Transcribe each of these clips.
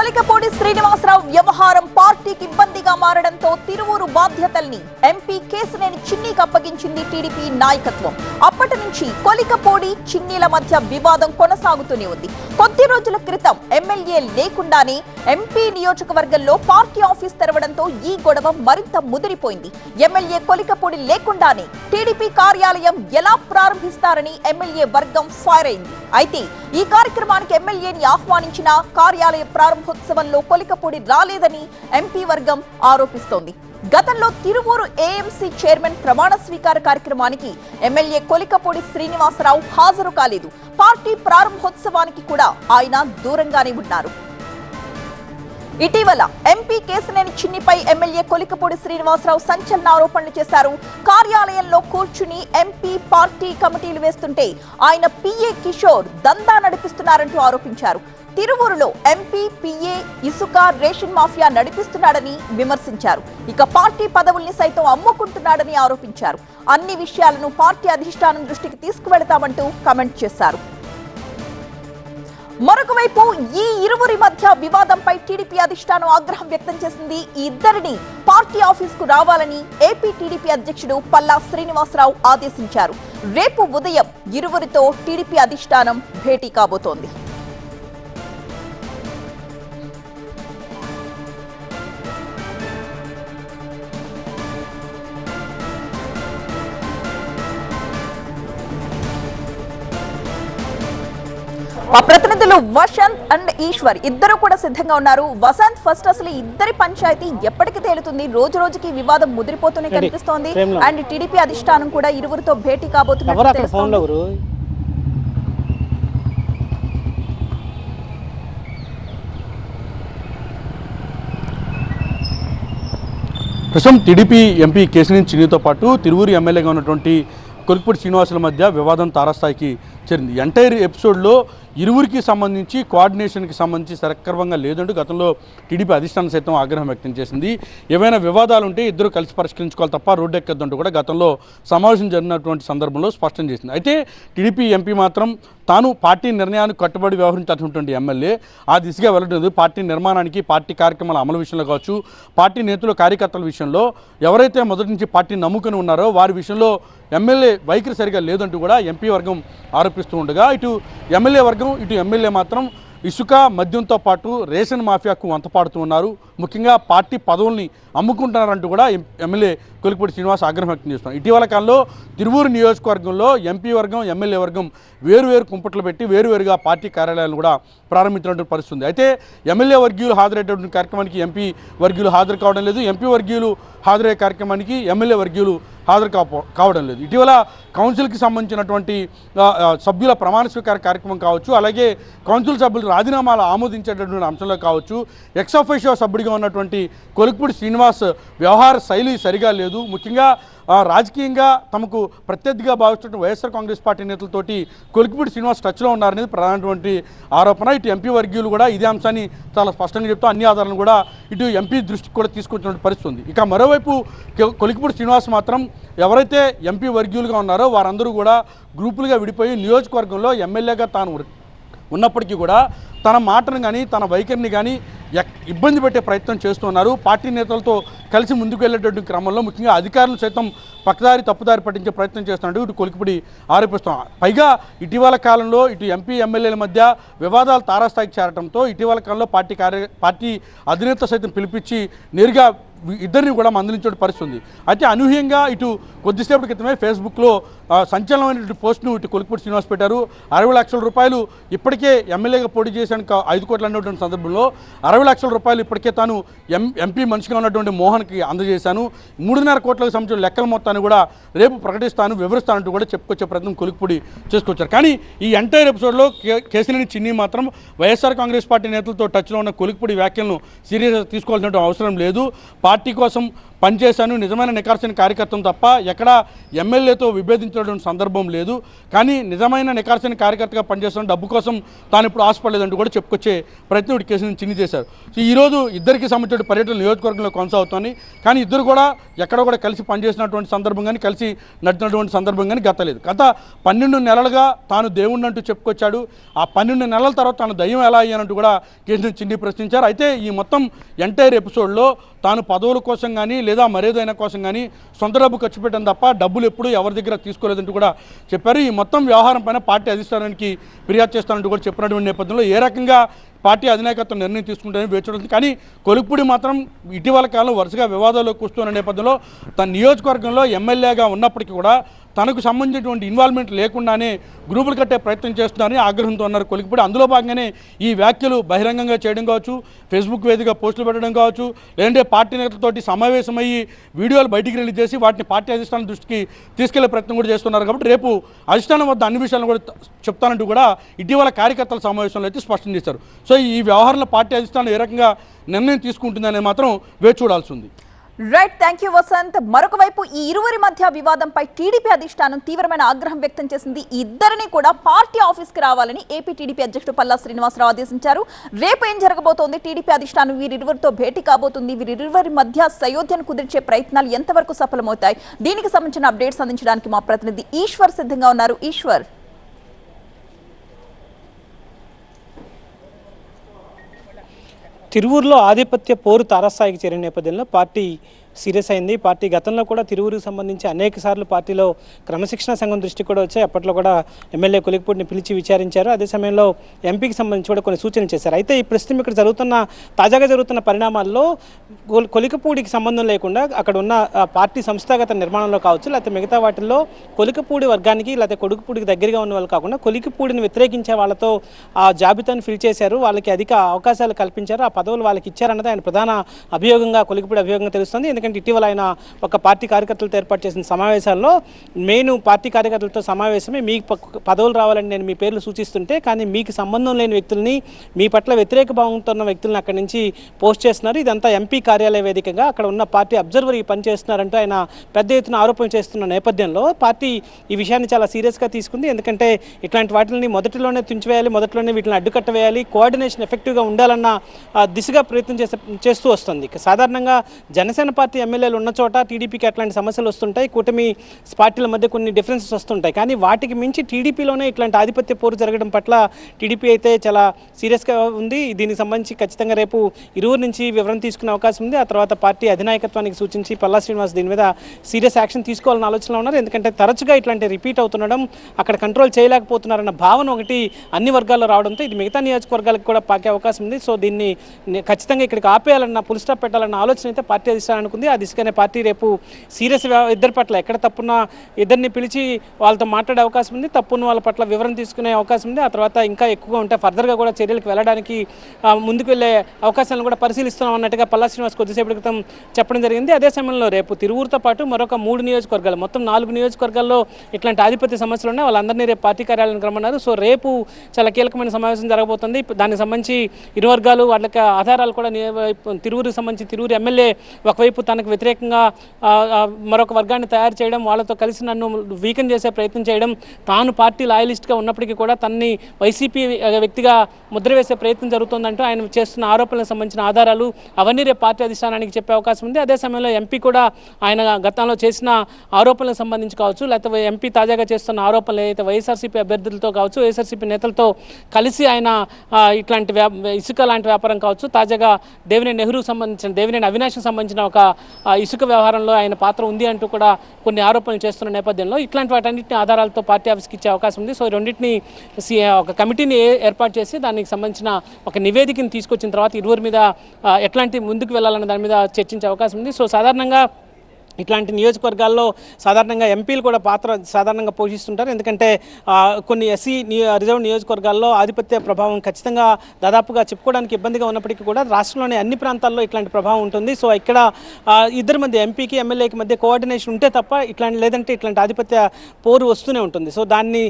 కొలికపూడి శ్రీనివాసరావు వ్యవహారం పార్టీకి ఇబ్బందిగా మారడంతో తిరువూరు బాధ్యతల్ని ఎంపీ కేసినేని చిన్నీకి అప్పగించింది టీడీపీ నాయకత్వం. అప్పటి నుంచి కొలికపోడి చిన్నీల మధ్య వివాదం కొనసాగుతూనే ఉంది. కొద్ది రోజుల క్రితం ఎమ్మెల్యే లేకుండానే ఎంపీ నియోజకవర్గంలో పార్టీ ఆఫీస్ తెరవడంతో ఈ గొడవ మరింత ముదిరిపోయింది. ఎమ్మెల్యే కొలికపూడి లేకుండానే టీడీపీ కార్యాలయం ఎలా ప్రారంభిస్తారని ఎమ్మెల్యే వర్గం ఫైర్ అయింది. అయితే ఈ కార్యక్రమానికి ఎమ్మెల్యేని ఆహ్వానించిన కార్యాలయ ప్రారంభోత్సవంలో కొలికపూడి రాలేదని ఎంపీ వర్గం ఆరోపిస్తోంది. గతంలో తిరువూరు ఏఎంసీ చైర్మన్ ప్రమాణ స్వీకార కార్యక్రమానికి ఎమ్మెల్యే కొలికపూడి శ్రీనివాసరావు హాజరు కాలేదు. పార్టీ ప్రారంభోత్సవానికి కూడా ఆయన దూరంగానే ఉన్నారు. ఇటీవల ఎంపీ కేసినేని చిన్నిపై ఎమ్మెల్యే కొలికపూడి శ్రీనివాసరావు సంచలన ఆరోపణలు చేశారు. కార్యాలయంలో కూర్చుని ఎంపీ పార్టీ కమిటీలు వేస్తుంటే ఆయన పిఏ కిషోర్ దందా నడిపిస్తున్నారంటూ ఆరోపించారు. తిరువూరులో ఎంపీ పిఏ ఇసుక రేషన్ మాఫియా నడిపిస్తున్నాడని విమర్శించారు. ఇక పార్టీ పదవుల్ని సైతం అమ్ముకుంటున్నాడని ఆరోపించారు. అన్ని విషయాలను పార్టీ అధిష్టానం దృష్టికి తీసుకువెళతామంటూ కమెంట్ చేశారు. మరొక వైపు ఈ ఇరువురి మధ్య వివాదంపై టీడీపీ అధిష్టానం ఆగ్రహం వ్యక్తం చేసింది ఈ ఇద్దరిని పార్టీ ఆఫీస్కు రావాలని ఏపీ టీడీపీ అధ్యక్షుడు పల్లా శ్రీనివాసరావు ఆదేశించారు. రేపు ఉదయం ఇరువురితో టీడీపీ అధిష్టానం భేటీ కాబోతోంది. మా ప్రతినిధులు వసంత్ అండ్ ఈశ్వర్ ఇద్దరు కూడా సిద్ధంగా ఉన్నారు. వసంత్ ఫస్ట్ అసలు ఇద్దరి పంచాయతీ ఎప్పటికి తేలుతుంది? రోజు రోజుకి వివాదం ముదిరిపోతూనే. కనిపిస్తోంది. అండ్ టీడీపీ అధిష్టానం కూడా ఇరువురితో భేటీ కాబోతున్నట్టు ప్రస్తుతం టీడీపీ ఎంపీ కేశినేని చిన్నితో పాటు తిరువూరు ఎమ్మెల్యేగా ఉన్నటువంటి కొలిక్పూడి శ్రీనివాసుల మధ్య వివాదం తారాస్థాయికి చేరింది. ఎంటైర్ ఎపిసోడ్లో ఇరువురికి సంబంధించి కోఆర్డినేషన్కి సంబంధించి సక్రమంగా లేదంటూ గతంలో టీడీపీ అధిష్టానం సైతం ఆగ్రహం వ్యక్తం చేసింది. ఏవైనా వివాదాలు ఉంటే ఇద్దరు కలిసి పరిష్కరించుకోవాలి తప్ప రోడ్డు ఎక్కద్దంటూ కూడా గతంలో సమావేశం జరిగినటువంటి సందర్భంలో స్పష్టం చేసింది. అయితే టీడీపీ ఎంపీ మాత్రం తాను పార్టీ నిర్ణయానికి కట్టుబడి వ్యవహరించాల్సినటువంటి ఎమ్మెల్యే ఆ దిశగా వెళ్ళడం పార్టీ నిర్మాణానికి పార్టీ కార్యక్రమాల అమలు విషయంలో కావచ్చు పార్టీ నేతలు కార్యకర్తల విషయంలో ఎవరైతే మొదటి నుంచి పార్టీ నమ్ముకుని ఉన్నారో వారి విషయంలో ఎమ్మెల్యే వైఖరి సరిగా లేదంటూ కూడా ఎంపీ వర్గం ఆరోపిస్తూ ఉండగా ఇటు ఎమ్మెల్యే వర్గం ఇటు ఎమ్మెల్యే మాత్రం ఇసుక మద్యంతో పాటు రేషన్ మాఫియాకు వంతపాడుతూ ఉన్నారు ముఖ్యంగా పార్టీ పదవుల్ని అమ్ముకుంటున్నారంటూ కూడా ఎం- ఎమ్మెల్యే కొలిపూడి శ్రీనివాస్ ఆగ్రహం వ్యక్తం చేస్తున్నారు. ఇటీవల కాలంలో తిరువూరు నియోజకవర్గంలో ఎంపీ వర్గం ఎమ్మెల్యే వర్గం వేరువేరు కుంపట్లు పెట్టి వేరువేరుగా పార్టీ కార్యాలయాలను కూడా ప్రారంభించినటువంటి పరిస్థితి ఉంది. అయితే ఎమ్మెల్యే వర్గీయులు హాజరయ్యేటువంటి కార్యక్రమానికి ఎంపీ వర్గీయులు హాజరు కావడం లేదు. ఎంపీ వర్గీయులు హాజరయ్యే కార్యక్రమానికి ఎమ్మెల్యే వర్గీయులు హాజరు కాపో కావడం లేదు. ఇటీవల కౌన్సిల్కి సంబంధించినటువంటి సభ్యుల ప్రమాణ స్వీకార కార్యక్రమం కావచ్చు అలాగే కౌన్సిల్ సభ్యులు రాజీనామాలు ఆమోదించేటటువంటి అంశంలో కావచ్చు ఎక్స్ అఫీషియో సభ్యుడిగా ఉన్నటువంటి కొలుకుపూడి శ్రీనివాస్ వ్యవహార శైలి సరిగా లేదు. ముఖ్యంగా రాజకీయంగా తమకు ప్రత్యర్థిగా భావిస్తున్న వైఎస్ఆర్ కాంగ్రెస్ పార్టీ నేతలతోటి కొలికిపూడి శ్రీనివాస్ టచ్లో ఉన్నారనేది ప్రధానటువంటి ఆరోపణ. ఇటు ఎంపీ వర్గీయులు కూడా ఇదే అంశాన్ని చాలా స్పష్టంగా చెప్తూ అన్ని ఆధారాలను కూడా ఇటు ఎంపీ దృష్టికి కూడా తీసుకొచ్చినటువంటి పరిస్థితి ఉంది. ఇక మరోవైపు కొలికిపూడి శ్రీనివాస్ మాత్రం ఎవరైతే ఎంపీ వర్గీయులుగా ఉన్నారో వారందరూ కూడా గ్రూపులుగా విడిపోయి నియోజకవర్గంలో ఎమ్మెల్యేగా తాను ఉన్నప్పటికీ కూడా తన మాటను కానీ తన వైఖరిని కానీ ఎక్- ఇబ్బంది పెట్టే ప్రయత్నం చేస్తున్నారు పార్టీ నేతలతో కలిసి ముందుకు వెళ్ళేటటువంటి క్రమంలో ముఖ్యంగా అధికారులు సైతం పక్కదారి తప్పుదారి పట్టించే ప్రయత్నం చేస్తున్నట్టు ఇటు కొలికిపడి ఆరోపిస్తాం పైగా ఇటీవల కాలంలో ఇటు ఎంపీ ఎమ్మెల్యేల మధ్య వివాదాలు తారాస్థాయికి చేరడంతో ఇటీవల కాలంలో పార్టీ కార్య పార్టీ అధినేత సైతం పిలిపించి నేరుగా ఇద్దరిని కూడా మందలించే పరిస్థితి ఉంది. అయితే అనూహ్యంగా ఇటు కొద్దిసేపటి క్రితమే ఫేస్బుక్లో సంచలనమైనటువంటి పోస్ట్ను ఇటు కొలుకుపూడి శ్రీనివాస్ పెట్టారు. అరవై లక్షల రూపాయలు ఇప్పటికే ఎమ్మెల్యేగా పోటీ చేశాను ఐదు కోట్లు అన్నటువంటి సందర్భంలో అరవై లక్షల రూపాయలు ఇప్పటికే తాను ఎం ఎంపీ మనిషిగా ఉన్నటువంటి మోహన్కి అందజేశాను. మూడున్నర కోట్లకు సంబంధించిన లెక్కల మొత్తాన్ని కూడా రేపు ప్రకటిస్తాను వివరిస్తానంటూ కూడా చెప్పుకొచ్చే ప్రయత్నం కొలికిపూడి చేసుకొచ్చారు. కానీ ఈ ఎంటైర్ ఎపిసోడ్లో కే- కేసినేని చిన్ని మాత్రం వైఎస్ఆర్ కాంగ్రెస్ పార్టీ నేతలతో టచ్లో ఉన్న కొలికిపూడి వ్యాఖ్యలను సీరియస్గా తీసుకోవాల్సిన అవసరం లేదు. పార్టీ కోసం పనిచేశాను నిజమైన నికార్సిన కార్యకర్తను తప్ప ఎక్కడ ఎమ్మెల్యేతో విభేదించినటువంటి సందర్భం లేదు. కానీ నిజమైన నికార్సిన కార్యకర్తగా పనిచేస్తున్న డబ్బు కోసం తాను ఇప్పుడు ఆశపడలేదంటూ కూడా చెప్పుకొచ్చే ప్రయత్నం ఇటు కేసుని చిన్ని చేశారు సో ఈరోజు ఇద్దరికి సంబంధించిన పర్యటన నియోజకవర్గంలో కొనసాగుతోంది. కానీ ఇద్దరు కూడా ఎక్కడ కూడా కలిసి పనిచేసినటువంటి సందర్భం కానీ కలిసి నడిచినటువంటి సందర్భం కానీ గత లేదు గత పన్నెండు నెలలుగా తాను దేవుణ్ణి అంటూ చెప్పుకొచ్చాడు. ఆ పన్నెండు నెలల తర్వాత తాను దయ్యం ఎలా అయ్యానంటూ కూడా కేసుని చిన్ని ప్రశ్నించారు. అయితే ఈ మొత్తం ఎంటైర్ ఎపిసోడ్లో తాను పదవుల కోసం కానీ లేదా మరేదైనా కోసం కానీ సొంత డబ్బు ఖర్చు పెట్టడం తప్ప డబ్బులు ఎప్పుడూ ఎవరి దగ్గర తీసుకోలేదంటూ కూడా చెప్పారు. ఈ మొత్తం వ్యవహారం పైన పార్టీ అధిష్టానానికి ఫిర్యాదు చేస్తానంటూ కూడా చెప్పినటువంటి నేపథ్యంలో ఏ రకంగా పార్టీ అధినాయకత్వం నిర్ణయం తీసుకుంటారని వేచి కానీ కొలుపుడి మాత్రం ఇటీవల కాలం వరుసగా వివాదాల్లోకి వస్తున్న నేపథ్యంలో తన నియోజకవర్గంలో ఎమ్మెల్యేగా ఉన్నప్పటికీ కూడా తనకు సంబంధించినటువంటి ఇన్వాల్వ్మెంట్ లేకుండానే గ్రూపులు కట్టే ప్రయత్నం చేస్తున్నారని ఆగ్రహంతో ఉన్నారు కొలికిపూడి. అందులో భాగంగానే ఈ వ్యాఖ్యలు బహిరంగంగా చేయడం కావచ్చు ఫేస్బుక్ వేదిక పోస్టులు పెట్టడం కావచ్చు లేదంటే పార్టీ నేతలతోటి సమావేశమయ్యి వీడియోలు బయటికి రిలీజ్ చేసి వాటిని పార్టీ అధిష్టానం దృష్టికి తీసుకెళ్ళే ప్రయత్నం కూడా చేస్తున్నారు. కాబట్టి రేపు అధిష్టానం వద్ద అన్ని విషయాలను కూడా చెప్తానంటూ కూడా ఇటీవల కార్యకర్తల సమావేశంలో అయితే స్పష్టం చేశారు. సో ఈ వ్యవహారంలో పార్టీ అధిష్టానం ఏ రకంగా నిర్ణయం తీసుకుంటుందనే మాత్రం వేచి చూడాల్సి ఉంది. రైట్ థ్యాంక్ యూ వసంత్ మరొక వైపు ఈ ఇరువురి మధ్య వివాదంపై టీడీపీ అధిష్టానం తీవ్రమైన ఆగ్రహం వ్యక్తం చేసింది. ఇద్దరిని కూడా పార్టీ ఆఫీస్కి రావాలని ఏపీ టీడీపీ అధ్యక్షుడు పల్లా శ్రీనివాసరావు ఆదేశించారు. రేపు ఏం జరగబోతోంది? టీడీపీ అధిష్టానం వీరిరువురితో భేటీ కాబోతుంది. వీరిరువురి మధ్య సయోధ్యను కుదిర్చే ప్రయత్నాలు ఎంతవరకు సఫలమవుతాయి? దీనికి సంబంధించిన అప్డేట్స్ అందించడానికి మా ప్రతినిధి ఈశ్వర్ సిద్ధంగా ఉన్నారు. ఈశ్వర్. తిరువూరులో ఆధిపత్య పోరు తారస్థాయికి చేరిన నేపథ్యంలో పార్టీ సీరియస్ అయింది. పార్టీ గతంలో కూడా తిరువురుకు సంబంధించి అనేక సార్లు పార్టీలో క్రమశిక్షణ సంఘం దృష్టికి కూడా వచ్చాయి. అప్పట్లో కూడా ఎమ్మెల్యే కొలికిపూడిని పిలిచి విచారించారు. అదే సమయంలో ఎంపీకి సంబంధించి కూడా కొన్ని సూచనలు చేశారు. అయితే ఈ ప్రస్తుతం ఇక్కడ జరుగుతున్న తాజాగా జరుగుతున్న పరిణామాల్లో కొలికపూడికి సంబంధం లేకుండా అక్కడ ఉన్న ఆ, పార్టీ సంస్థాగత నిర్మాణంలో కావచ్చు లేకపోతే మిగతా వాటిల్లో కొలికపూడి వర్గానికి లేకపోతే కొడుకుపూడికి దగ్గరగా ఉన్న వాళ్ళు కాకుండా కొలికపూడిని వ్యతిరేకించే వాళ్ళతో ఆ జాబితాను ఫిల్ చేశారు. వాళ్ళకి అధిక అవకాశాలు కల్పించారు. ఆ పదవులు వాళ్ళకి ఇచ్చారన్నది ఆయన ప్రధాన అభియోగంగా కొలికపూడి అభియోగంగా తెలుస్తుంది. ఎందుకంటే ఇటీవల ఆయన ఒక పార్టీ కార్యకర్తలతో ఏర్పాటు చేసిన సమావేశాల్లో మెయిన్ పార్టీ కార్యకర్తలతో సమావేశమే మీకు పదవులు రావాలని నేను మీ పేర్లు సూచిస్తుంటే కానీ మీకు సంబంధం లేని వ్యక్తుల్ని మీ పట్ల వ్యతిరేక భావంతో ఉన్న వ్యక్తులను అక్కడి నుంచి పోస్ట్ చేస్తున్నారు. ఇదంతా ఎంపీ కార్యాలయ వేదికగా అక్కడ ఉన్న పార్టీ అబ్జర్వర్ ఈ పని చేస్తున్నారంటూ ఆయన పెద్ద ఎత్తున ఆరోపణ చేస్తున్న నేపథ్యంలో పార్టీ ఈ విషయాన్ని చాలా సీరియస్గా తీసుకుంది. ఎందుకంటే ఇట్లాంటి వాటిని మొదటిలోనే తుంచివేయాలి మొదటిలోనే వీటిని అడ్డుకట్ట వేయాలి కోఆర్డినేషన్ ఎఫెక్టివ్గా ఉండాలన్న దిశగా ప్రయత్నం చేసే చేస్తూ వస్తుంది. సాధారణంగా జనసేన పార్టీ ఎమ్మెల్యేలు ఉన్న చోట టీడీపీకి అట్లాంటి సమస్యలు వస్తుంటాయి. కూటమి పార్టీల మధ్య కొన్ని డిఫరెన్సెస్ వస్తుంటాయి. కానీ వాటికి మించి టీడీపీలోనే ఇట్లాంటి ఆధిపత్య పోరు జరగడం పట్ల టీడీపీ అయితే చాలా సీరియస్గా ఉంది. దీనికి సంబంధించి ఖచ్చితంగా రేపు ఇరువురు నుంచి వివరణ తీసుకునే అవకాశం ఉంది. ఆ తర్వాత పార్టీ అధినాయకత్వానికి సూచించి పల్లా శ్రీనివాస్ దీని మీద సీరియస్ యాక్షన్ తీసుకోవాలని ఆలోచనలో ఉన్నారు. ఎందుకంటే తరచుగా ఇట్లాంటి రిపీట్ అవుతుండడం అక్కడ కంట్రోల్ చేయలేకపోతున్నారన్న భావన ఒకటి అన్ని వర్గాల్లో రావడంతో ఇది మిగతా నియోజకవర్గాలకు కూడా పాకే అవకాశం ఉంది. సో దీన్ని ఖచ్చితంగా ఇక్కడికి ఆపేయాలన్న పుల్ స్టాప్ పెట్టాలన్న ఆలోచన అయితే పార్టీ అధిష్టానం ఉంది. ఆ దిశగానే పార్టీ రేపు సీరియస్ ఇద్దరి పట్ల ఎక్కడ తప్పున్నా ఇద్దరిని పిలిచి వాళ్ళతో మాట్లాడే అవకాశం ఉంది. తప్పున్న వాళ్ళ పట్ల వివరణ తీసుకునే అవకాశం ఉంది. ఆ తర్వాత ఇంకా ఎక్కువగా ఉంటే ఫర్దర్గా కూడా చర్యలకు వెళ్ళడానికి ముందుకు వెళ్ళే అవకాశాలను కూడా పరిశీలిస్తున్నాం అన్నట్టుగా పల్లా శ్రీనివాస్ కొద్దిసేపటి క్రితం చెప్పడం జరిగింది. అదే సమయంలో రేపు తిరువురుతో పాటు మరొక మూడు నియోజకవర్గాలు మొత్తం నాలుగు నియోజకవర్గాల్లో ఇట్లాంటి ఆధిపత్య సమస్యలు ఉన్నాయి. వాళ్ళందరినీ రేపు పార్టీ కార్యాలయానికి రమ్మన్నారు. సో రేపు చాలా కీలకమైన సమావేశం జరగబోతుంది. దానికి సంబంధించి ఇరు వర్గాలు వాళ్ళకి ఆధారాలు కూడా ని- తిరువురుకి సంబంధించి తిరువురు ఎమ్మెల్యే ఒకవైపు తనకు వ్యతిరేకంగా మరొక వర్గాన్ని తయారు చేయడం వాళ్ళతో కలిసి నన్ను వీకెన్ చేసే ప్రయత్నం చేయడం తాను పార్టీ లాయలిస్ట్గా ఉన్నప్పటికీ కూడా తన్ని వైసీపీ వ్యక్తిగా ముద్ర వేసే ప్రయత్నం జరుగుతుందంటూ ఆయన చేస్తున్న ఆరోపణలకు సంబంధించిన ఆధారాలు అవన్నీ రేపు పార్టీ అధిష్టానానికి చెప్పే అవకాశం ఉంది. అదే సమయంలో ఎంపీ కూడా ఆయన గతంలో చేసిన ఆరోపణలకు సంబంధించి కావచ్చు లేకపోతే ఎంపీ తాజాగా చేస్తున్న ఆరోపణలు ఏదైతే వైఎస్ఆర్సీపీ అభ్యర్థులతో కావచ్చు వైఎస్ఆర్సీపీ నేతలతో కలిసి ఆయన ఇట్లాంటి వ్యా ఇసుక లాంటి వ్యాపారం కావచ్చు తాజాగా దేవినేని నెహ్రూకి సంబంధించిన దేవినేని అవినాష్కి సంబంధించిన ఒక ఇసుక వ్యవహారంలో ఆయన పాత్ర ఉంది అంటూ కూడా కొన్ని ఆరోపణలు చేస్తున్న నేపథ్యంలో ఇట్లాంటి వాటన్నింటిని ఆధారాలతో పార్టీ ఆఫీస్కి ఇచ్చే అవకాశం ఉంది. సో రెండింటిని సి- ఒక కమిటీని ఏ- ఏర్పాటు చేసి దానికి సంబంధించిన ఒక నివేదికను తీసుకొచ్చిన తర్వాత ఇరువురి మీద ఎట్లాంటి ముందుకు వెళ్ళాలన్న దాని మీద చర్చించే అవకాశం ఉంది. సో సాధారణంగా ఇట్లాంటి నియోజకవర్గాల్లో సాధారణంగా ఎంపీలు కూడా పాత్ర సాధారణంగా పోషిస్తుంటారు. ఎందుకంటే కొన్ని ఎస్సీ రిజర్వ్ నియోజకవర్గాల్లో ఆధిపత్య ప్రభావం ఖచ్చితంగా దాదాపుగా చెప్పుకోవడానికి ఇబ్బందిగా ఉన్నప్పటికీ కూడా రాష్ట్రంలోని అన్ని ప్రాంతాల్లో ఇట్లాంటి ప్రభావం ఉంటుంది. సో ఇక్కడ ఇద్దరు ఇద్దరి మధ్య ఎంపీకి ఎమ్మెల్యేకి మధ్య కోఆర్డినేషన్ ఉంటే తప్ప ఇట్లాంటి లేదంటే ఇట్లాంటి ఆధిపత్య పోరు వస్తూనే ఉంటుంది. సో దాన్ని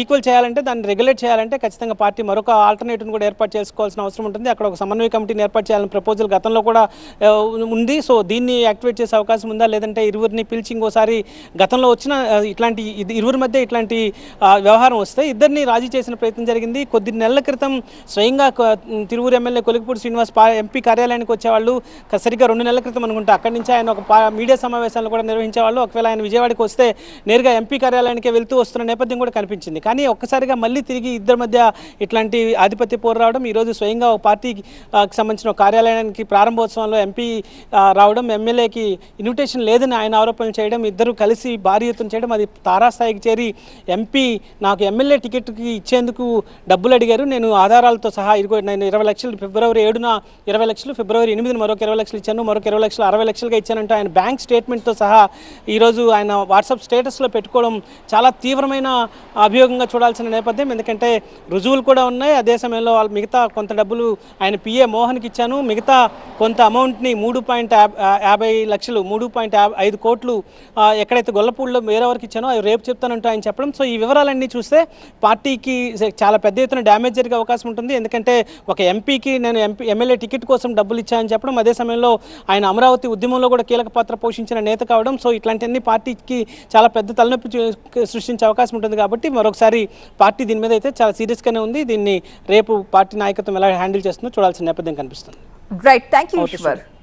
ఈక్వల్ చేయాలంటే దాన్ని రెగ్యులేట్ చేయాలంటే ఖచ్చితంగా పార్టీ మరొక ఆల్టర్నేటివ్ను కూడా ఏర్పాటు చేసుకోవాల్సిన అవసరం ఉంటుంది. అక్కడ ఒక సమన్వయ కమిటీని ఏర్పాటు చేయాలని ప్రపోజల్ గతంలో కూడా ఉంది. సో దీన్ని యాక్టివేట్ చేసే అవకాశం ఉందా లేదంటే ఇరువురిని పిలిచి ఇంకోసారి గతంలో వచ్చిన ఇట్లాంటి ఇరువురి మధ్య ఇట్లాంటి వ్యవహారం వస్తే ఇద్దరిని రాజీ చేసిన ప్రయత్నం జరిగింది. కొద్ది నెలల క్రితం స్వయంగా తిరువురు ఎమ్మెల్యే కొలికపూడి శ్రీనివాస్ ఎంపీ కార్యాలయానికి వచ్చేవాళ్ళు. సరిగ్గా రెండు నెలల క్రితం అనుకుంటా. అక్కడి నుంచి ఆయన ఒక మీడియా సమావేశాలను కూడా నిర్వహించేవాళ్ళు. ఒకవేళ ఆయన విజయవాడకి వస్తే నేరుగా ఎంపీ కార్యాలయానికే వెళ్తూ వస్తున్న నేపథ్యం కూడా కనిపించింది. కానీ ఒక్కసారిగా మళ్ళీ తిరిగి ఇద్దరి మధ్య ఇట్లాంటి ఆధిపత్య పోరు రావడం ఈరోజు స్వయంగా ఒక పార్టీకి సంబంధించిన కార్యాలయానికి ప్రారంభోత్సవంలో ఎంపీ రావడం ఎమ్మెల్యేకి ఇన్విటేషన్ లేదని ఆయన ఆరోపణలు చేయడం ఇద్దరు కలిసి భారీ ఎత్తున చేయడం అది తారాస్థాయికి చేరి ఎంపీ నాకు ఎమ్మెల్యే టికెట్కి ఇచ్చేందుకు డబ్బులు అడిగారు. నేను ఆధారాలతో సహా ఇదిగో నేను ఇరవై లక్షలు ఫిబ్రవరి ఏడున ఇరవై లక్షలు ఫిబ్రవరి ఎనిమిదిన మరొక ఇరవై లక్షలు ఇచ్చాను మరొక ఇరవై లక్షలు అరవై లక్షలుగా ఇచ్చానంటూ ఆయన బ్యాంక్ స్టేట్మెంట్తో సహా ఈరోజు ఆయన వాట్సాప్ స్టేటస్లో పెట్టుకోవడం చాలా తీవ్రమైన అభియోగంగా చూడాల్సిన నేపథ్యం. ఎందుకంటే రుజువులు కూడా ఉన్నాయి. అదే సమయంలో వాళ్ళు మిగతా కొంత డబ్బులు ఆయన పిఏ మోహన్కి ఇచ్చాను. మిగతా కొంత అమౌంట్ని మూడు పాయింట్ యాభై లక్షలు మూడు పాయింట్ ఐదు కోట్లు ఎక్కడైతే గొల్లపూడిలో వేరెవరికి ఇచ్చానో అవి రేపు చెప్తానంటూ ఆయన చెప్పడం. సో ఈ వివరాలన్నీ చూస్తే పార్టీకి చాలా పెద్ద ఎత్తున డ్యామేజ్ జరిగే అవకాశం ఉంటుంది. ఎందుకంటే ఒక ఎంపీకి నేను ఎంపీ ఎమ్మెల్యే టికెట్ కోసం డబ్బులు ఇచ్చానని చెప్పడం అదే సమయంలో ఆయన అమరావతి ఉద్యమంలో కూడా కీలక పాత్ర పోషించిన నేత కావడం. సో ఇట్లాంటివన్నీ పార్టీకి చాలా పెద్ద తలనొప్పి సృష్టించే అవకాశం ఉంటుంది కాబట్టి మరొకసారి పార్టీ దీని మీద అయితే చాలా సీరియస్గానే ఉంది. దీన్ని రేపు పార్టీ నాయకత్వం ఎలా హ్యాండిల్ చేస్తుందో చూడాల్సిన నేపథ్యం కనిపిస్తుంది. Right thank you